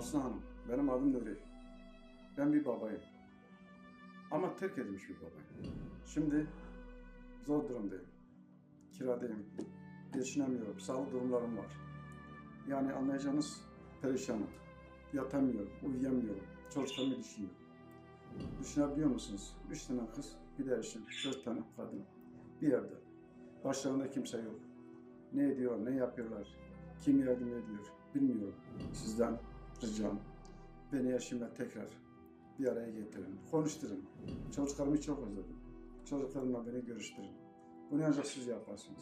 Aslı Hanım, benim adım Nuri. Ben bir babayım. Ama terk edilmiş bir babayım. Şimdi zor durumdayım. Kiradayım. Geçinemiyorum. Sağlık durumlarım var. Yani anlayacağınız perişanım. Yatamıyorum, uyuyamıyorum. Çocuklarımı düşünüyorum. Düşünebiliyor musunuz? Üç tane kız, bir de eşim, dört tane kadın. Bir yerde. Başlarında kimse yok. Ne ediyor, ne yapıyorlar, kim yardım ediyor bilmiyorum. Sizden ricam beni eşimle tekrar bir araya getirin, konuşturun. Çocuklarımı çok özledim. Çocuklarımla beni görüştürün. Bunu ancak siz yaparsınız.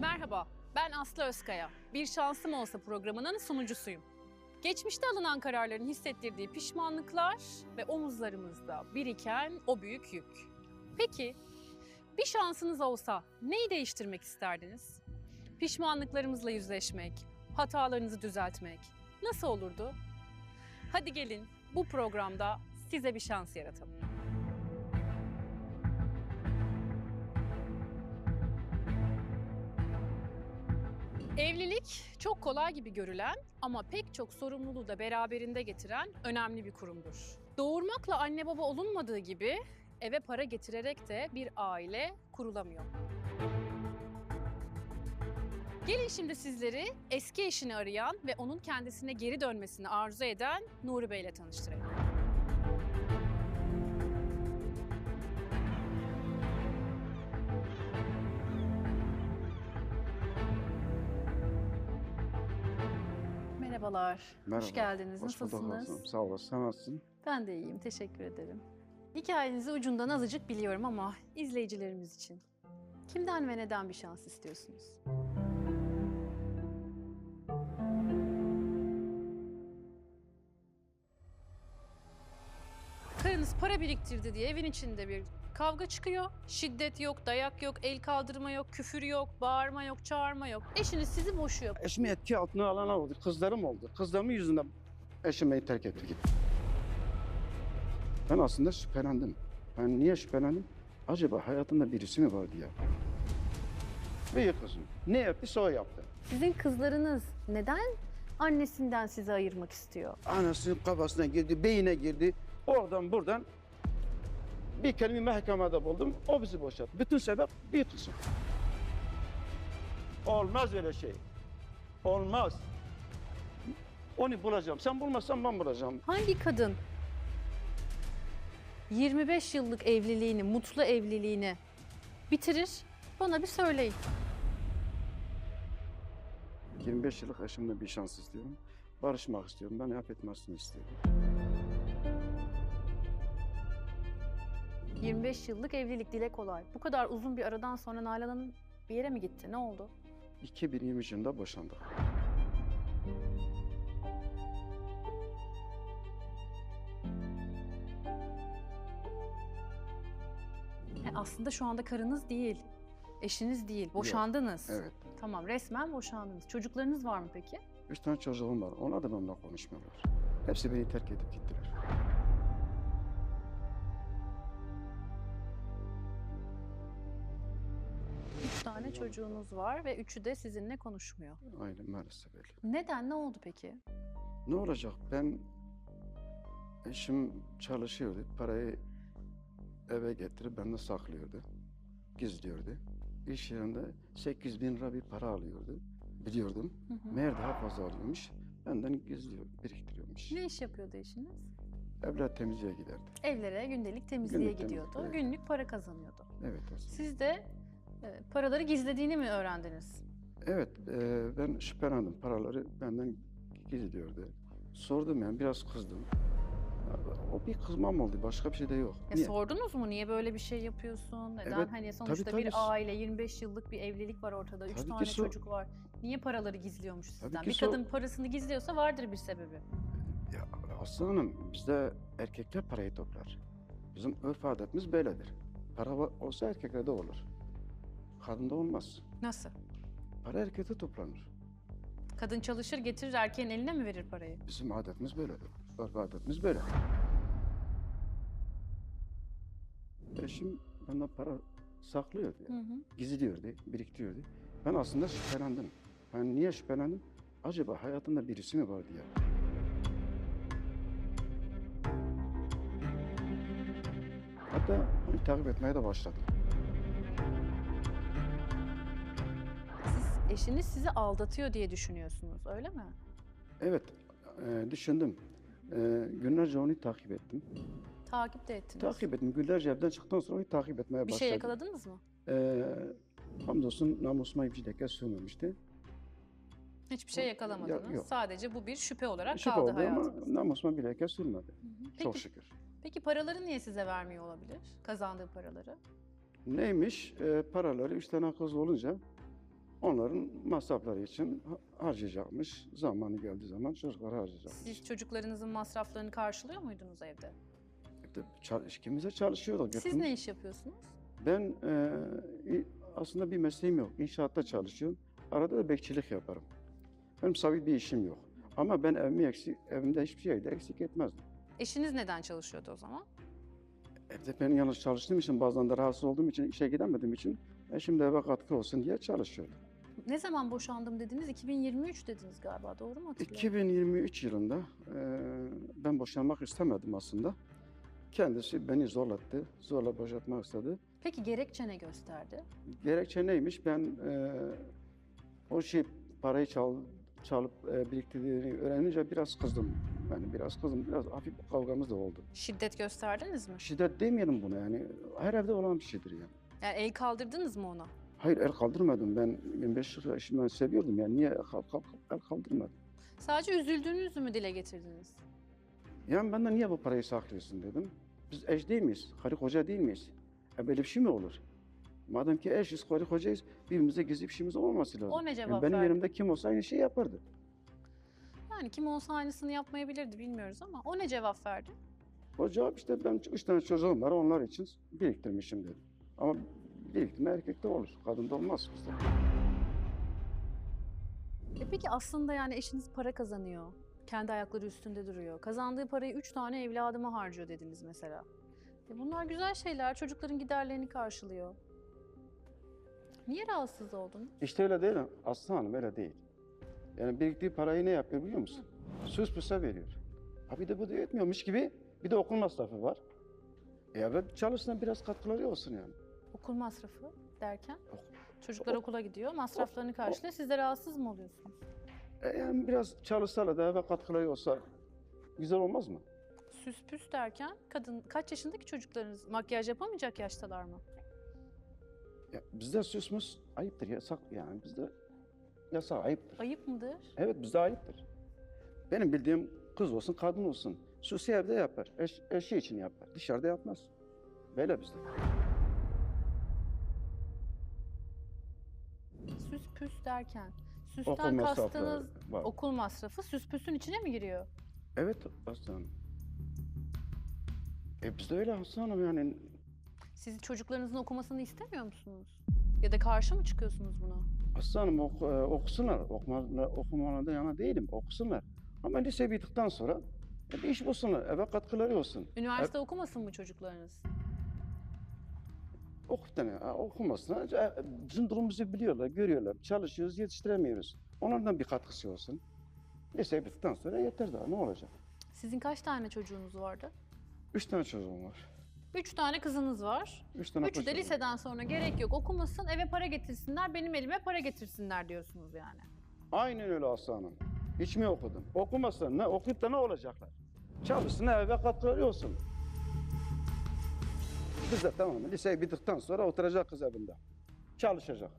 Merhaba, ben Aslı Özkaya. Bir Şansım Olsa programının sunucusuyum. Geçmişte alınan kararların hissettirdiği pişmanlıklar ve omuzlarımızda biriken o büyük yük. Peki, bir şansınız olsa neyi değiştirmek isterdiniz? Pişmanlıklarımızla yüzleşmek, hatalarınızı düzeltmek nasıl olurdu? Hadi gelin bu programda size bir şans yaratalım. Evlilik çok kolay gibi görülen ama pek çok sorumluluğu da beraberinde getiren önemli bir kurumdur. Doğurmakla anne baba olunmadığı gibi eve para getirerek de bir aile kurulamıyor. Gelin şimdi sizleri eski eşini arayan ve onun kendisine geri dönmesini arzu eden Nuri Bey ile tanıştırayım. Merhabalar. Merhaba. Hoş geldiniz. Hoş bulduk Nasılsınız? Aslı. Sağ olasın. Sen nasılsın? Ben de iyiyim. Teşekkür ederim. Hikayenizi ucundan azıcık biliyorum ama izleyicilerimiz için. Kimden ve neden bir şans istiyorsunuz? Karınız para biriktirdi diye evin içinde bir kavga çıkıyor. Şiddet yok, dayak yok, el kaldırma yok, küfür yok, bağırma yok, çağırma yok. Eşiniz sizi boşuyor. Eşimi etki altına alan oldu. Kızlarım oldu. Kızlarımın yüzünden eşim beni terk etti gitti. Ben aslında şüphelendim. Ben niye şüphelendim? Acaba hayatında birisi mi vardı ya? Büyük kızım. Ne yaptıysa o yaptı. Sizin kızlarınız neden annesinden sizi ayırmak istiyor? Anasının kafasına girdi, beyine girdi. Oradan buradan bir kelime mahkemede buldum. O bizi boşalttı. Bütün sebep bir kızım. Olmaz öyle şey. Olmaz. Onu bulacağım. Sen bulmazsan ben bulacağım. Hangi kadın 25 yıllık evliliğini, mutlu evliliğini bitirir? Bana bir söyleyin. 25 yıllık eşimle bir şans istiyorum. Barışmak istiyorum. Ben affetmesini istiyorum. 25 yıllık evlilik dile kolay. Bu kadar uzun bir aradan sonra Nalan Hanım bir yere mi gitti? Ne oldu? 2023 yılında boşandık. E, aslında şu anda karınız değil. Eşiniz değil. Boşandınız. Evet. Tamam resmen boşandınız. Çocuklarınız var mı peki? Üç tane çocuğum var. Onlar da benimle konuşmuyorlar. Hepsi beni terk edip gittiler. Çocuğunuz var ve üçü de sizinle konuşmuyor. Aynen maalesef öyle. Neden? Ne oldu peki? Ne olacak? Ben eşim çalışıyordu. Parayı eve getirip benden saklıyordu. Gizliyordu. İş yerinde 8 bin lira bir para alıyordu. Biliyordum. Hı hı. Meğer daha fazla alıyormuş. Benden gizliyor, biriktiriyormuş. Ne iş yapıyordu eşiniz? Evlat temizliğe giderdi. Evlere gündelik temizliğe Günlük gidiyordu. temizlik, evet. Günlük para kazanıyordu. Evet aslında. Siz de paraları gizlediğini mi öğrendiniz? Evet, e, ben şüphelendim. Paraları benden gizliyordu. Sordum yani, biraz kızdım. O bir kızmam oldu, başka bir şey de yok. Ya Niye? sordunuz mu niye böyle bir şey yapıyorsun? Neden Evet, hani sonuçta tabii, bir tabii. aile 25 yıllık bir evlilik var ortada. 3 Tabii ki tane sor- çocuk var. Niye paraları gizliyormuş sizden? Bir sor- kadın parasını gizliyorsa vardır bir sebebi. Ya Aslı Hanım, bizde erkekler parayı toplar. Bizim örf adetimiz böyledir. Para olsa erkeklerde olur. Kadında olmaz. Nasıl? Para erkekte toplanır. Kadın çalışır getirir erkeğin eline mi verir parayı? Bizim adetimiz böyledir. örf adetimiz böyle. Eşim benden para saklıyordu. Hı Yani. hı. Gizliyordu, biriktiriyordu. Ben aslında şüphelendim. Ben niye şüphelendim? Acaba hayatında birisi mi var diye. Hatta onu takip etmeye de başladım. Eşiniz sizi aldatıyor diye düşünüyorsunuz öyle mi? Evet, e, düşündüm. E, günlerce onu takip ettim. Takip de ettiniz. Takip ettim. Günlerce evden çıktıktan sonra onu takip etmeye Bir başladım. şey yakaladınız mı? E, hamdolsun namusuma bir leke sürmemişti. Hiçbir şey Ya- yakalamadınız. yok. Sadece bu bir şüphe olarak Şüphe kaldı hayatınızda. namusuma bir leke sürmedi. Hı hı. Çok Peki, şükür. peki paraları niye size vermiyor olabilir? Kazandığı paraları. Neymiş? E, paraları üç tane kız olunca onların masrafları için ha- harcayacakmış. Zamanı geldiği zaman çocuklar harcayacakmış. Siz çocuklarınızın masraflarını karşılıyor muydunuz evde? Çalış, ikimiz de çalışıyorduk. Siz hepimiz. ne iş yapıyorsunuz? Ben e, aslında bir mesleğim yok. İnşaatta çalışıyorum. Arada da bekçilik yaparım. Benim sabit bir işim yok. Ama ben evimi eksik, evimde hiçbir şeyde eksik etmezdim. Eşiniz neden çalışıyordu o zaman? Evde ben yalnız çalıştığım için bazen de rahatsız olduğum için işe gidemediğim için eşim de eve katkı olsun diye çalışıyordu. Ne zaman boşandım dediniz? 2023 dediniz galiba doğru mu hatırlıyorum? 2023 yılında e, ben boşanmak istemedim aslında. Kendisi beni zorlattı. Zorla boşaltmak istedi. Peki gerekçe ne gösterdi? Gerekçe neymiş? Ben e, o şey parayı çal, çalıp e, biriktirdiğini öğrenince biraz kızdım. Yani biraz kızdım. Biraz hafif bir kavgamız da oldu. Şiddet gösterdiniz mi? Şiddet demeyelim buna yani. Her evde olan bir şeydir yani. Yani el kaldırdınız mı ona? Hayır el kaldırmadım. Ben 25 yıl eşimden seviyordum yani. Niye el, kal- kal- el kaldırmadım? Sadece üzüldüğünüzü mü dile getirdiniz? Yani benden niye bu parayı saklıyorsun dedim. Biz eş değil miyiz? Karı koca değil miyiz? E böyle bir şey mi olur? Madem ki eşiz, karı kocayız, birbirimize gizli bir şeyimiz olmaması lazım. O ne Yani cevap benim verdi? yerimde kim olsa aynı şeyi yapardı. Yani kim olsa aynısını yapmayabilirdi bilmiyoruz ama o ne cevap verdi? O cevap işte ben üç tane çocuğum var, onlar için biriktirmişim dedi. Ama biriktirme erkekte olur, kadında olmaz bizde. E peki aslında yani eşiniz para kazanıyor. Kendi ayakları üstünde duruyor. Kazandığı parayı üç tane evladıma harcıyor dediniz mesela. E bunlar güzel şeyler. Çocukların giderlerini karşılıyor. Niye rahatsız oldunuz? İşte öyle değil mi? Aslı Hanım öyle değil. Yani biriktiği parayı ne yapıyor biliyor musun? Süs püse veriyor. Ha bir de bu da yetmiyormuş gibi bir de okul masrafı var. E evet çalışsın biraz katkıları olsun yani. Okul masrafı derken? Çocuklar okula gidiyor, masraflarını karşılıyor. Siz de rahatsız mı oluyorsunuz? E yani biraz çalışsalar da eve katkıları olsa güzel olmaz mı? Süs püs derken kadın kaç yaşındaki çocuklarınız makyaj yapamayacak yaştalar mı? Ya bizde süs müs ayıptır yasak yani bizde yasak ayıptır. Ayıp mıdır? Evet bizde ayıptır. Benim bildiğim kız olsun kadın olsun. Süsü evde yapar. Eş, eşi için yapar. Dışarıda yapmaz. Böyle bizde. Süs derken süsten Okul masrafları kastınız var. okul masrafı süs püsün içine mi giriyor? Evet aslanım. E bizde öyle aslanım yani. Siz çocuklarınızın okumasını istemiyor musunuz? Ya da karşı mı çıkıyorsunuz buna? Aslanım ok, e, okusunlar. Okuma, okumalarında yana değilim. Okusunlar. Ama lise bittikten sonra e, bir iş bulsunlar. Eve katkıları olsun. Üniversite okumasın mı çocuklarınız? Okuttan ya, okumasınlar. E, Bizim durumumuzu biliyorlar, görüyorlar. Çalışıyoruz, yetiştiremiyoruz. Onlardan bir katkısı olsun. Lise bittikten sonra yeter daha ne olacak? Sizin kaç tane çocuğunuz vardı? Üç tane çocuğum var. Üç tane kızınız var. Üç tane Üçü de çocuğum var. liseden sonra gerek yok okumasın eve para getirsinler benim elime para getirsinler diyorsunuz yani. Aynen öyle aslanım. Hiç mi okudun? Okumasın ne? Okuyup da ne olacaklar? Çalışsın eve katkıları olsun. Kız da tamam? Liseyi bitirdikten sonra oturacak kız evinde. Çalışacak.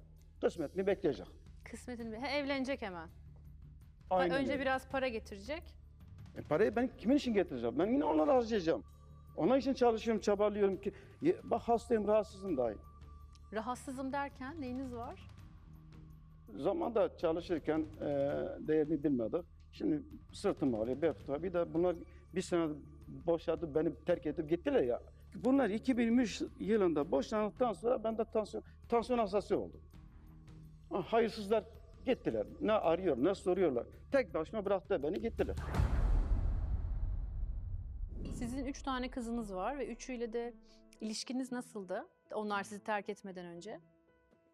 Kısmetini bekleyecek. Kısmetini he, evlenecek hemen. Aynen Önce öyle. biraz para getirecek. E parayı ben kimin için getireceğim? Ben yine onları harcayacağım. Onun için çalışıyorum, çabalıyorum ki. Bak hastayım, rahatsızım dahi. Rahatsızım derken neyiniz var? Zamanda çalışırken e, değerini bilmedik. Şimdi sırtım ağrıyor, bel tutuyor. Bir de bunlar bir sene boşadı, beni terk edip gittiler ya. Bunlar 2023 yılında boşandıktan sonra bende tansiyon, tansiyon hastası oldum. Ha, Hayırsızlar gittiler. Ne arıyor, ne soruyorlar. Tek başıma bıraktı beni gittiler. Sizin üç tane kızınız var ve üçüyle de ilişkiniz nasıldı? Onlar sizi terk etmeden önce.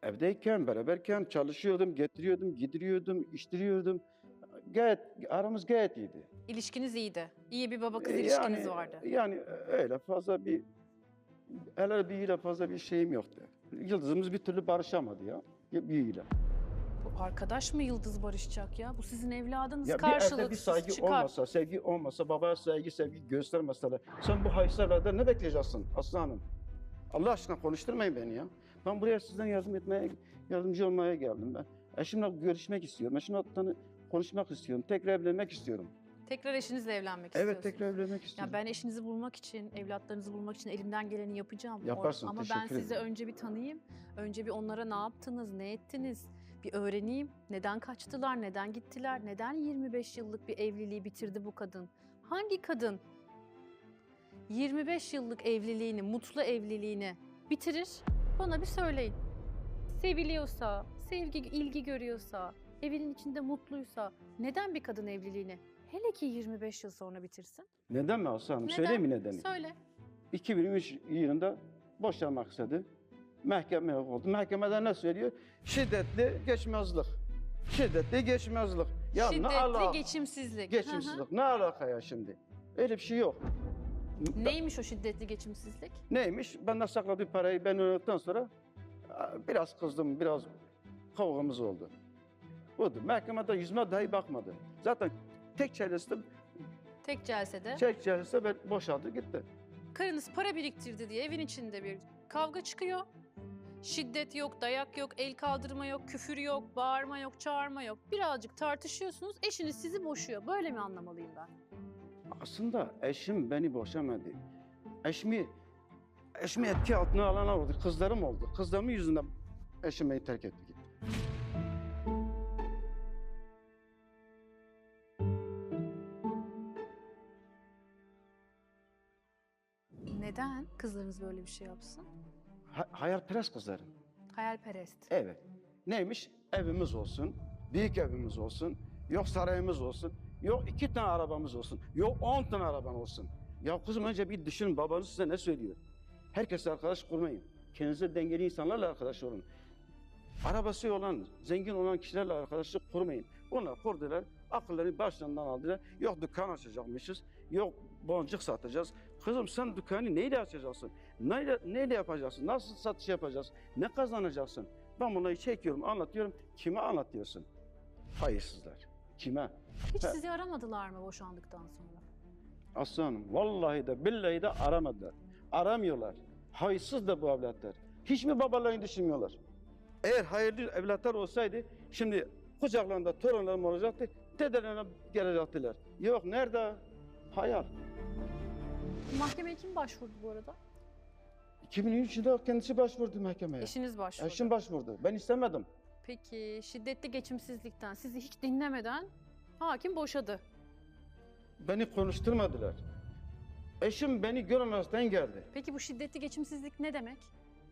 Evdeyken, beraberken çalışıyordum, getiriyordum, gidiriyordum, iştiriyordum. Gayet, aramız gayet iyiydi. İlişkiniz iyiydi. İyi bir baba kız E, ilişkiniz vardı. Yani öyle fazla bir, hele büyüyle fazla bir şeyim yoktu. Yıldızımız bir türlü barışamadı ya, büyüyle. Bu arkadaş mı Yıldız barışacak ya? Bu sizin evladınız Ya bir evde karşılıksız bir saygı çıkar. olmasa, sevgi olmasa, babaya saygı, sevgi göstermeseler, sen bu hayırlardan ne bekleyeceksin aslanım? Allah aşkına konuşturmayın beni ya. Ben buraya sizden yardım etmeye, yardımcı olmaya geldim ben. Eşimle görüşmek istiyorum, eşimle tanı- konuşmak istiyorum, tekrar evlenmek istiyorum. Tekrar eşinizle evlenmek Evet, istiyorsunuz. tekrar evlenmek Ya istiyorum. ben eşinizi bulmak için, evlatlarınızı bulmak için elimden geleni yapacağım. Yaparsın, Ama ben sizi ederim. önce bir tanıyayım. Önce bir onlara ne yaptınız, ne ettiniz? Bir öğreneyim. Neden kaçtılar, neden gittiler? Neden 25 yıllık bir evliliği bitirdi bu kadın? Hangi kadın 25 yıllık evliliğini, mutlu evliliğini bitirir? Bana bir söyleyin. Seviliyorsa, sevgi, ilgi görüyorsa, evinin içinde mutluysa neden bir kadın evliliğini hele ki 25 yıl sonra bitirsin? Neden mi aslanım? Neden? Söyleyeyim mi nedeni? Söyle. 2003 yılında boşanmak istedi. Mahkeme oldu. Mahkemede ne söylüyor? Şiddetli geçmezlik. Şiddetli geçmezlik. Ya ne Şiddetli ala- geçimsizlik. Hı hı. geçimsizlik. Ne alaka ya şimdi? Öyle bir şey yok. Neymiş o şiddetli geçimsizlik? Neymiş? Benden sakladığı parayı ben öğrendikten sonra biraz kızdım, biraz kavgamız oldu. Budur. Mahkemede yüzüme dahi bakmadı. Zaten tek çelesi Tek celsede tek çelesi ben boşaldı gitti. karınız para biriktirdi diye evin içinde bir kavga çıkıyor. Şiddet yok, dayak yok, el kaldırma yok, küfür yok, bağırma yok, çağırma yok. Birazcık tartışıyorsunuz, eşiniz sizi boşuyor. Böyle mi anlamalıyım ben? Aslında eşim beni boşamadı. Eşimi, eşimi etki altına alan oldu. Kızlarım oldu. Kızlarımın yüzünden eşim beni terk etti. gitti. Neden kızlarınız böyle bir şey yapsın? Ha, hayalperest kızlarım. Hayalperest. Evet. Neymiş? Evimiz olsun, büyük evimiz olsun, yok sarayımız olsun, yok iki tane arabamız olsun, yok on tane araban olsun. Ya kızım önce bir düşünün babanız size ne söylüyor? Herkesle arkadaş kurmayın. Kendinize dengeli insanlarla arkadaş olun. Arabası olan, zengin olan kişilerle arkadaşlık kurmayın. Onlar kurdular, akıllarını başlarından aldılar. Yok dükkan açacakmışız, yok boncuk satacağız. Kızım sen dükkanı neyle açacaksın? Neyle, neyle yapacaksın? Nasıl satış yapacaksın? Ne kazanacaksın? Ben bunları çekiyorum, anlatıyorum. Kime anlatıyorsun? Hayırsızlar. Kime? Hiç Ha. sizi aramadılar mı boşandıktan sonra? Aslanım vallahi de billahi de aramadılar. Aramıyorlar. Hayırsız da bu evlatlar. Hiç mi babalarını düşünmüyorlar? Eğer hayırlı evlatlar olsaydı şimdi kucaklarında torunlarım olacaktı. Dedelerine gelecektiler. Yok nerede? Hayal. Mahkemeye kim başvurdu bu arada? 2003 yılında kendisi başvurdu mahkemeye. Eşiniz başvurdu. Eşim başvurdu. Ben istemedim. Peki şiddetli geçimsizlikten sizi hiç dinlemeden hakim boşadı. Beni konuşturmadılar. Eşim beni görmezden geldi. Peki bu şiddetli geçimsizlik ne demek?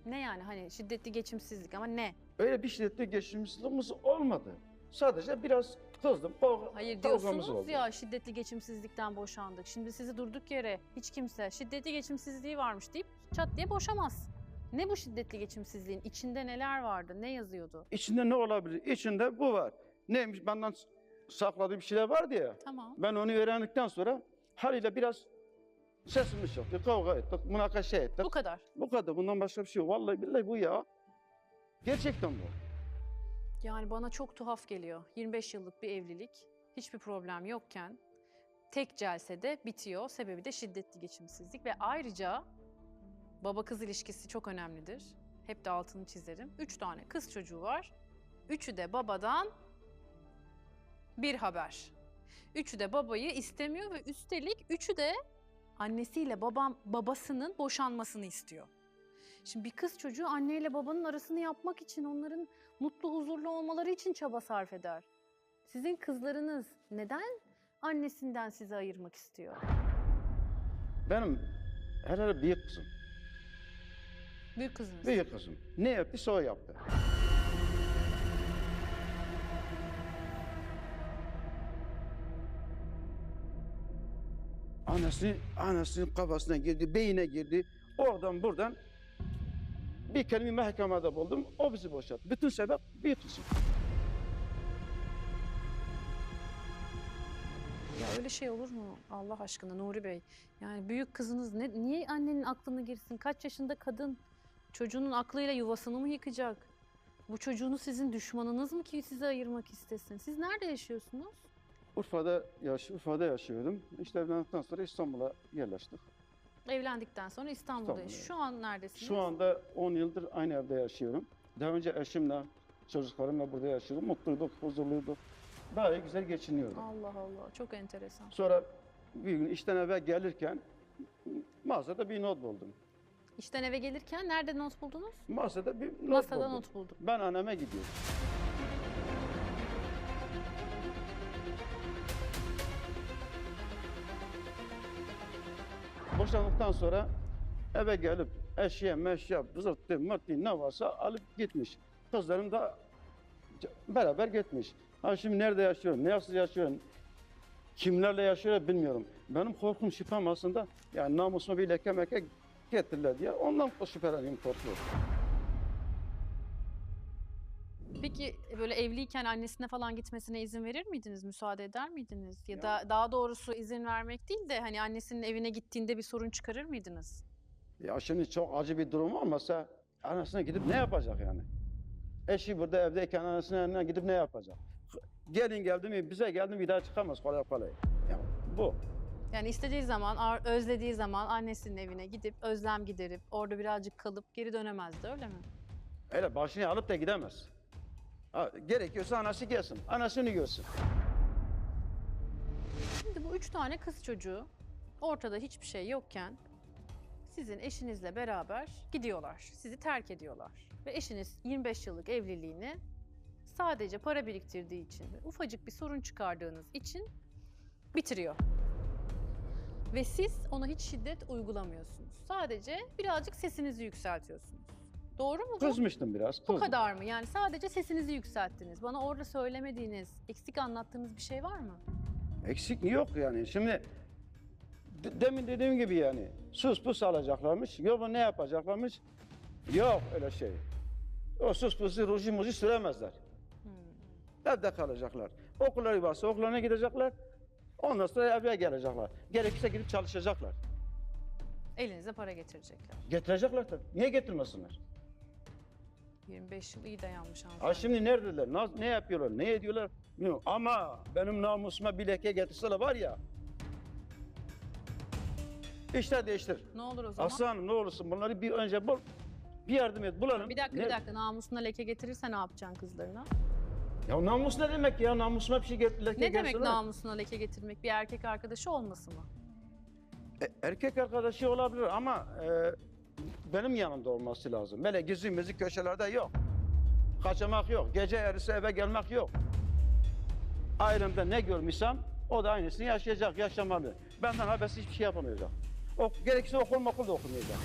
Ne yani hani şiddetli geçimsizlik ama ne? Öyle bir şiddetli geçimsizliğimiz olmadı. Sadece biraz kızdım. Kavga, Hayır diyorsunuz oldu. ya şiddetli geçimsizlikten boşandık. Şimdi sizi durduk yere hiç kimse şiddetli geçimsizliği varmış deyip çat diye boşamaz. Ne bu şiddetli geçimsizliğin? içinde neler vardı? Ne yazıyordu? İçinde ne olabilir? İçinde bu var. Neymiş benden sakladığı bir şeyler vardı ya. Tamam. Ben onu öğrendikten sonra haliyle biraz sesimiz çıktı. Kavga ettik, münakaşa ettik. Bu kadar. Bu kadar. Bundan başka bir şey yok. Vallahi billahi bu ya. Gerçekten bu. Yani bana çok tuhaf geliyor. 25 yıllık bir evlilik, hiçbir problem yokken tek celsede bitiyor. Sebebi de şiddetli geçimsizlik ve ayrıca baba kız ilişkisi çok önemlidir. Hep de altını çizerim. Üç tane kız çocuğu var. Üçü de babadan bir haber. Üçü de babayı istemiyor ve üstelik üçü de annesiyle babam babasının boşanmasını istiyor. Şimdi bir kız çocuğu anneyle babanın arasını yapmak için onların mutlu huzurlu olmaları için çaba sarf eder. Sizin kızlarınız neden annesinden sizi ayırmak istiyor? Benim herhalde büyük kızım. Büyük kızınız. Büyük kızım. Ne yaptıysa o yaptı. Anası, anasının kafasına girdi, beyine girdi. Oradan buradan bir kelime mahkemede buldum. O bizi boşalttı. Bütün sebep bir kızım. Ya öyle şey olur mu Allah aşkına Nuri Bey? Yani büyük kızınız ne, niye annenin aklına girsin? Kaç yaşında kadın? Çocuğunun aklıyla yuvasını mı yıkacak? Bu çocuğunu sizin düşmanınız mı ki sizi ayırmak istesin? Siz nerede yaşıyorsunuz? Urfa'da, yaş Urfa'da yaşıyordum. İşte evlendikten sonra İstanbul'a yerleştik. Evlendikten sonra İstanbul'da. İstanbul'da, Şu an neredesiniz? Şu anda 10 yıldır aynı evde yaşıyorum. Daha önce eşimle, çocuklarımla burada yaşıyordum. Mutluyduk, huzurluyduk. Daha iyi güzel geçiniyordum. Allah Allah çok enteresan. Sonra bir gün işten eve gelirken mağazada bir not buldum. İşten eve gelirken nerede not buldunuz? Masada bir not Masada buldum. not buldum. Ben anneme gidiyorum. Boşandıktan sonra eve gelip eşya, meşya, zırttı, mırttı ne varsa alıp gitmiş. Kızlarım da beraber gitmiş. Ha şimdi nerede yaşıyor, ne nasıl yaşıyor, kimlerle yaşıyor bilmiyorum. Benim korkum şüphem aslında yani namusuma bir leke meke getirirler diye ondan şüpheleniyorum korkuyorum. Peki böyle evliyken annesine falan gitmesine izin verir miydiniz? Müsaade eder miydiniz? Ya, da daha doğrusu izin vermek değil de hani annesinin evine gittiğinde bir sorun çıkarır mıydınız? Ya şimdi çok acı bir durum olmasa anasına gidip ne yapacak yani? Eşi burada evdeyken anasının yanına gidip ne yapacak? Gelin geldi mi bize geldi mi bir daha çıkamaz kolay kolay. Ya bu. Yani istediği zaman, özlediği zaman annesinin evine gidip özlem giderip orada birazcık kalıp geri dönemezdi öyle mi? Öyle başını alıp da gidemez. Gerekiyorsa anası gelsin. Anasını görsün. Şimdi bu üç tane kız çocuğu ortada hiçbir şey yokken sizin eşinizle beraber gidiyorlar. Sizi terk ediyorlar. Ve eşiniz 25 yıllık evliliğini sadece para biriktirdiği için ufacık bir sorun çıkardığınız için bitiriyor. Ve siz ona hiç şiddet uygulamıyorsunuz. Sadece birazcık sesinizi yükseltiyorsunuz. Doğru mu bu? Kızmıştım biraz. Bu kızdım. kadar mı? Yani sadece sesinizi yükselttiniz. Bana orada söylemediğiniz, eksik anlattığınız bir şey var mı? Eksik yok yani. Şimdi de- demin dediğim gibi yani sus pus alacaklarmış. Yok ne yapacaklarmış? Yok öyle şey. O sus pusu ruji muji süremezler. Hmm. Evde kalacaklar. Okulları varsa okullarına gidecekler. Ondan sonra eve gelecekler. Gerekirse gidip çalışacaklar. Elinize para getirecekler. Getirecekler tabii. Niye getirmesinler? 25 yıl iyi dayanmış Ha hanımefendi. şimdi neredeler? Ne, ne yapıyorlar? Ne ediyorlar? Bilmiyorum. Ama benim namusuma bir leke getirseler var ya. İşte değiştir. Ne olur o zaman? Aslanım ne olursun bunları bir önce bul. Bir yardım et bulalım. Bir dakika Ne- bir dakika namusuna leke getirirse ne yapacaksın kızlarına? Ya namus ne demek ya? Namusuma bir şey get leke Ne demek getirseler. namusuna leke getirmek? Bir erkek arkadaşı olması mı? E, erkek arkadaşı olabilir ama e, benim yanımda olması lazım. Böyle gizli müzik köşelerde yok. Kaçamak yok. Gece yarısı eve gelmek yok. Ailemde ne görmüşsem o da aynısını yaşayacak, yaşamalı. Benden habersiz hiçbir şey yapamayacak. O, gerekirse okul okul da okumayacak.